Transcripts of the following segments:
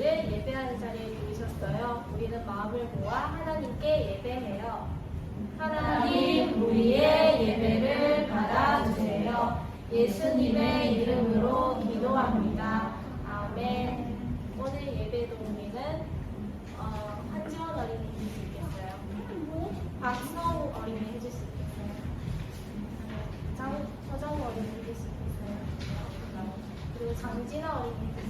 우리를 예배하는 자리에 두셨어요. 우리는 마음을 모아 하나님께 예배해요. 하나님, 우리의 예배를 받아주세요. 예수님의 이름으로 기도합니다. 아멘. 오늘 예배 동기는 어, 한지원 어린이 해줄 수 있겠어요. 박성우 어린이 해주시겠어요? 장, 서정우 어린이 해주시겠어요? 그리고 장진아 어린이 해줄 수 있겠어요.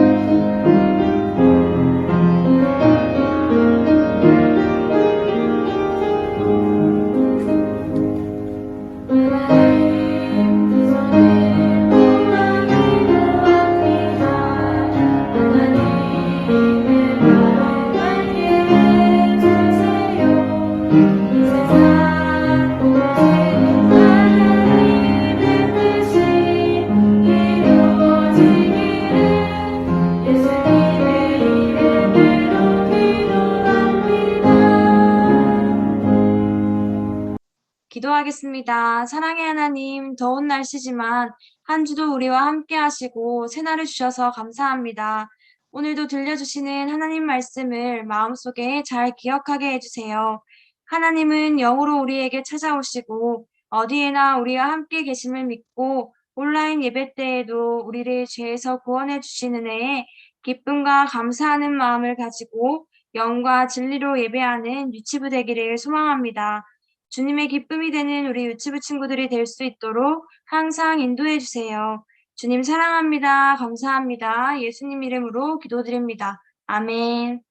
날씨지만 한 주도 우리와 함께 하시고 새날을 주셔서 감사합니다. 오늘도 들려주시는 하나님 말씀을 마음속에 잘 기억하게 해주세요. 하나님은 영으로 우리에게 찾아오시고 어디에나 우리와 함께 계심을 믿고 온라인 예배 때에도 우리를 죄에서 구원해 주시는 애에 기쁨과 감사하는 마음을 가지고 영과 진리로 예배하는 유치부 되기를 소망합니다. 주님의 기쁨이 되는 우리 유치부 친구들이 될 수 있도록 항상 인도해 주세요. 주님 사랑합니다. 감사합니다. 예수님 이름으로 기도드립니다. 아멘.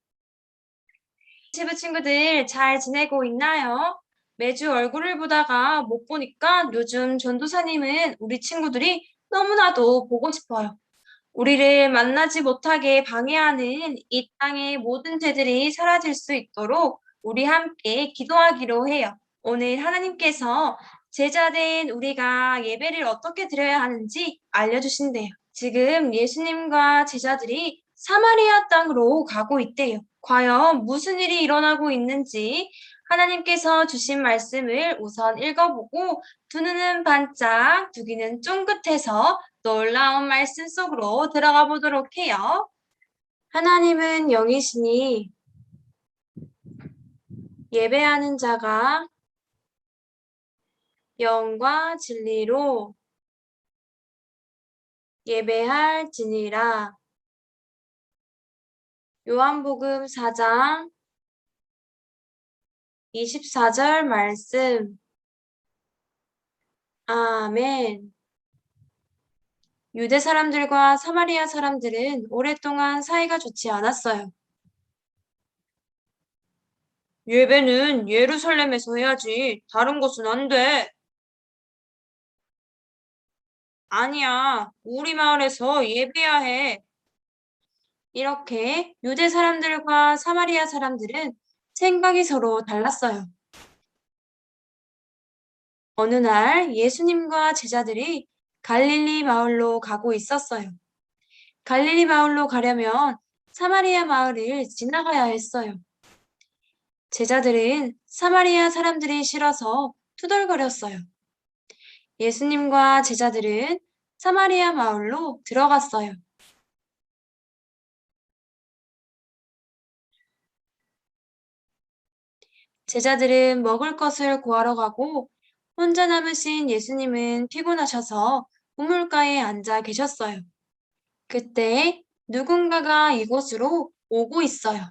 유치부 친구들 잘 지내고 있나요? 매주 얼굴을 보다가 못 보니까 요즘 전도사님은 우리 친구들이 너무나도 보고 싶어요. 우리를 만나지 못하게 방해하는 이 땅의 모든 죄들이 사라질 수 있도록 우리 함께 기도하기로 해요. 오늘 하나님께서 제자된 우리가 예배를 어떻게 드려야 하는지 알려주신대요. 지금 예수님과 제자들이 사마리아 땅으로 가고 있대요. 과연 무슨 일이 일어나고 있는지 하나님께서 주신 말씀을 우선 읽어보고 두 눈은 반짝, 두 귀는 쫑긋해서 놀라운 말씀 속으로 들어가 보도록 해요. 하나님은 영이시니 예배하는 자가 영과 진리로 예배할 지니라. 요한복음 4장 24절 말씀. 아멘. 유대 사람들과 사마리아 사람들은 오랫동안 사이가 좋지 않았어요. 예배는 예루살렘에서 해야지. 다른 곳은 안 돼. 아니야. 우리 마을에서 예배해야 해. 이렇게 유대 사람들과 사마리아 사람들은 생각이 서로 달랐어요. 어느 날 예수님과 제자들이 갈릴리 마을로 가고 있었어요. 갈릴리 마을로 가려면 사마리아 마을을 지나가야 했어요. 제자들은 사마리아 사람들이 싫어서 투덜거렸어요. 예수님과 제자들은 사마리아 마을로 들어갔어요. 제자들은 먹을 것을 구하러 가고 혼자 남으신 예수님은 피곤하셔서 우물가에 앉아 계셨어요. 그때 누군가가 이곳으로 오고 있어요.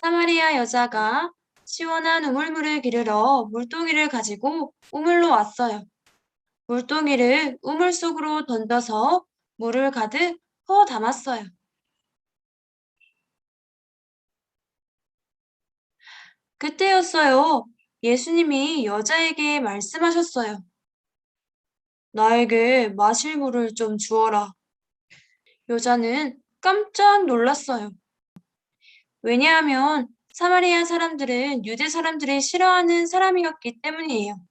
사마리아 여자가 시원한 우물물을 기르러 물동이를 가지고 우물로 왔어요. 물동이를 우물 속으로 던져서 물을 가득 퍼 담았어요. 그때였어요. 예수님이 여자에게 말씀하셨어요. 나에게 마실 물을 좀 주어라. 여자는 깜짝 놀랐어요. 왜냐하면 사마리아 사람들은 유대 사람들이 싫어하는 사람이었기 때문이에요.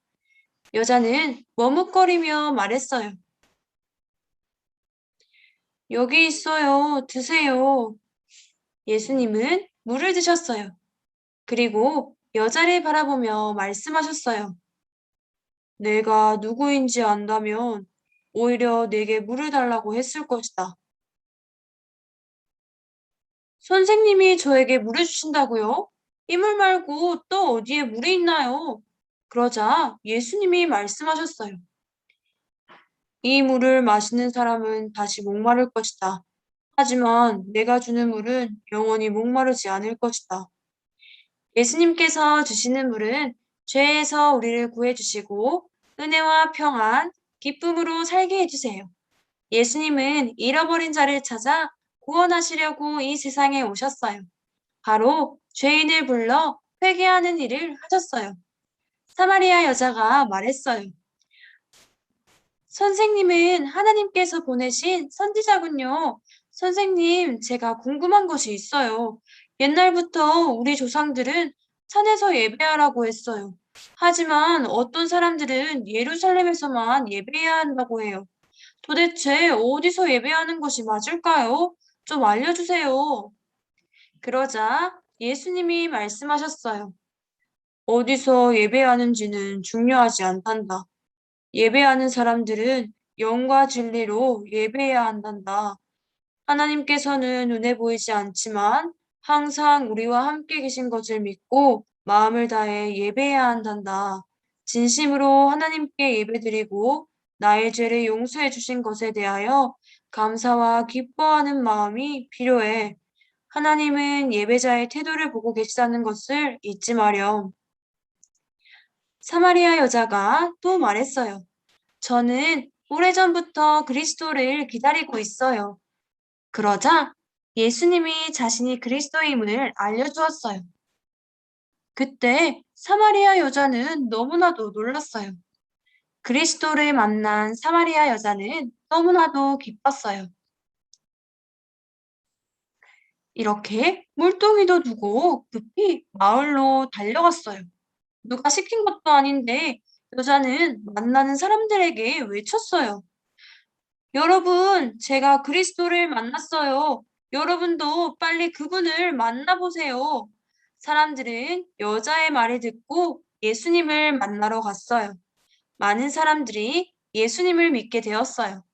여자는 머뭇거리며 말했어요. 여기 있어요. 드세요. 예수님은 물을 드셨어요. 그리고 여자를 바라보며 말씀하셨어요. 내가 누구인지 안다면 오히려 내게 물을 달라고 했을 것이다. 선생님이 저에게 물을 주신다고요? 이물 말고 또 어디에 물이 있나요? 그러자 예수님이 말씀하셨어요. 이 물을 마시는 사람은 다시 목마를 것이다. 하지만 내가 주는 물은 영원히 목마르지 않을 것이다. 예수님께서 주시는 물은 죄에서 우리를 구해주시고 은혜와 평안, 기쁨으로 살게 해주세요. 예수님은 잃어버린 자를 찾아 구원하시려고 이 세상에 오셨어요. 바로 죄인을 불러 회개하는 일을 하셨어요. 사마리아 여자가 말했어요. 선생님은 하나님께서 보내신 선지자군요. 선생님, 제가 궁금한 것이 있어요. 옛날부터 우리 조상들은 산에서 예배하라고 했어요. 하지만 어떤 사람들은 예루살렘에서만 예배해야 한다고 해요. 도대체 어디서 예배하는 것이 맞을까요? 좀 알려주세요. 그러자 예수님이 말씀하셨어요. 어디서 예배하는지는 중요하지 않단다. 예배하는 사람들은 영과 진리로 예배해야 한단다. 하나님께서는 눈에 보이지 않지만 항상 우리와 함께 계신 것을 믿고 마음을 다해 예배해야 한단다. 진심으로 하나님께 예배드리고 나의 죄를 용서해 주신 것에 대하여 감사와 기뻐하는 마음이 필요해. 하나님은 예배자의 태도를 보고 계시다는 것을 잊지 마렴. 사마리아 여자가 또 말했어요. 저는 오래전부터 그리스도를 기다리고 있어요. 그러자 예수님이 자신이 그리스도임을 알려주었어요. 그때 사마리아 여자는 너무나도 놀랐어요. 그리스도를 만난 사마리아 여자는 너무나도 기뻤어요. 이렇게 물동이도 두고 급히 마을로 달려갔어요. 누가 시킨 것도 아닌데 여자는 만나는 사람들에게 외쳤어요. 여러분, 제가 그리스도를 만났어요. 여러분도 빨리 그분을 만나보세요. 사람들은 여자의 말을 듣고 예수님을 만나러 갔어요. 많은 사람들이 예수님을 믿게 되었어요.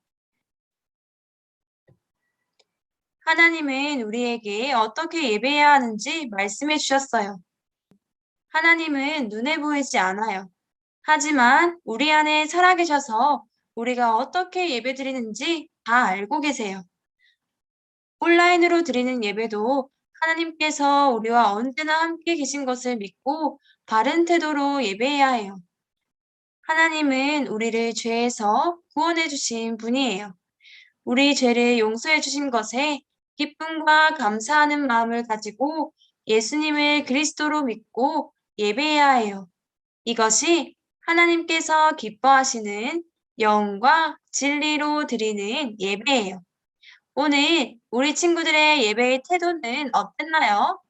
하나님은 우리에게 어떻게 예배해야 하는지 말씀해 주셨어요. 하나님은 눈에 보이지 않아요. 하지만 우리 안에 살아계셔서 우리가 어떻게 예배드리는지 다 알고 계세요. 온라인으로 드리는 예배도 하나님께서 우리와 언제나 함께 계신 것을 믿고 바른 태도로 예배해야 해요. 하나님은 우리를 죄에서 구원해 주신 분이에요. 우리 죄를 용서해 주신 것에 기쁨과 감사하는 마음을 가지고 예수님을 그리스도로 믿고 예배해야 해요. 이것이 하나님께서 기뻐하시는 영과 진리로 드리는 예배예요. 오늘 우리 친구들의 예배의 태도는 어땠나요?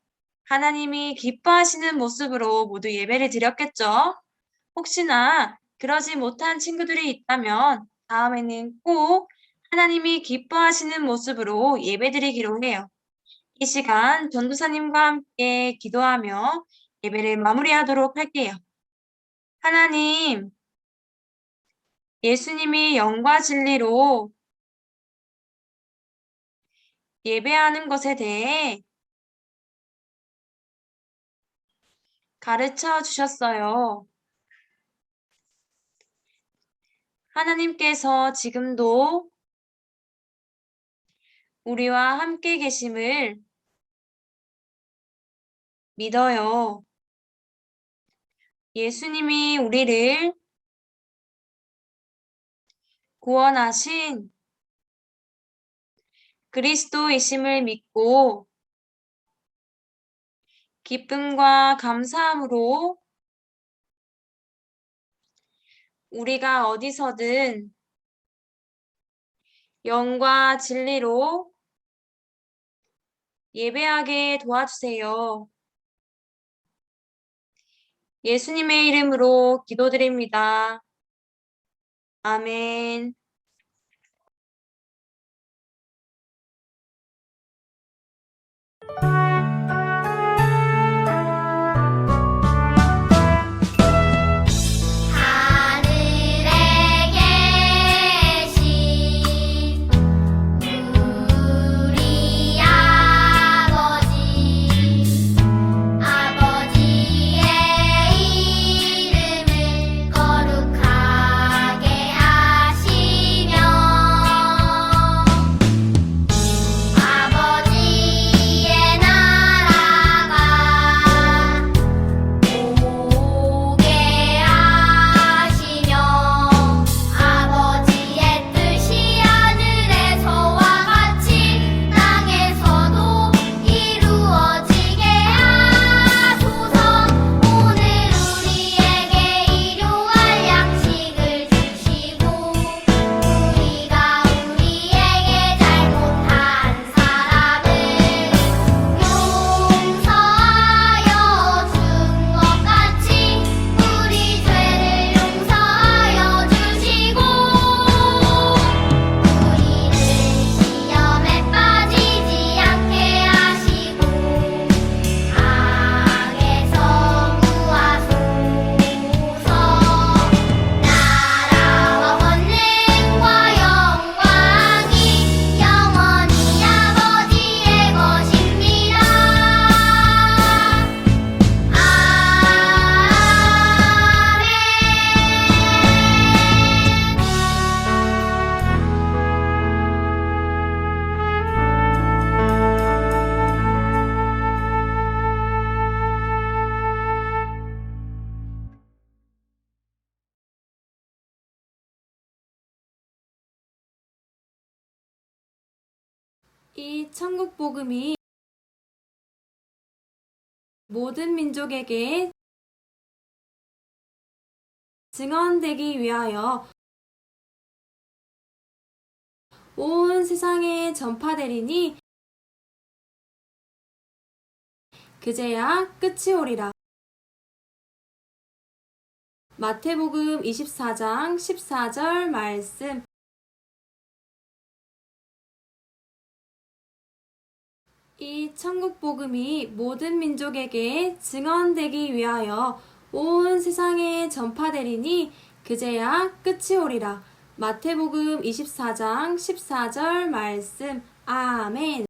하나님이 기뻐하시는 모습으로 모두 예배를 드렸겠죠? 혹시나 그러지 못한 친구들이 있다면 다음에는 꼭 하나님이 기뻐하시는 모습으로 예배드리기로 해요. 이 시간 전도사님과 함께 기도하며 예배를 마무리하도록 할게요. 하나님, 예수님이 영과 진리로 예배하는 것에 대해 가르쳐 주셨어요. 하나님께서 지금도 우리와 함께 계심을 믿어요. 예수님이 우리를 구원하신 그리스도이심을 믿고 기쁨과 감사함으로 우리가 어디서든 영과 진리로 예배하게 도와주세요. 예수님의 이름으로 기도드립니다. 아멘. 이 천국 복음이 모든 민족에게 증언되기 위하여 온 세상에 전파되리니 그제야 끝이 오리라. 마태복음 24장 14절 말씀 이 천국 복음이 모든 민족에게 증언되기 위하여 온 세상에 전파되리니 그제야 끝이 오리라. 마태복음 24장 14절 말씀. 아멘.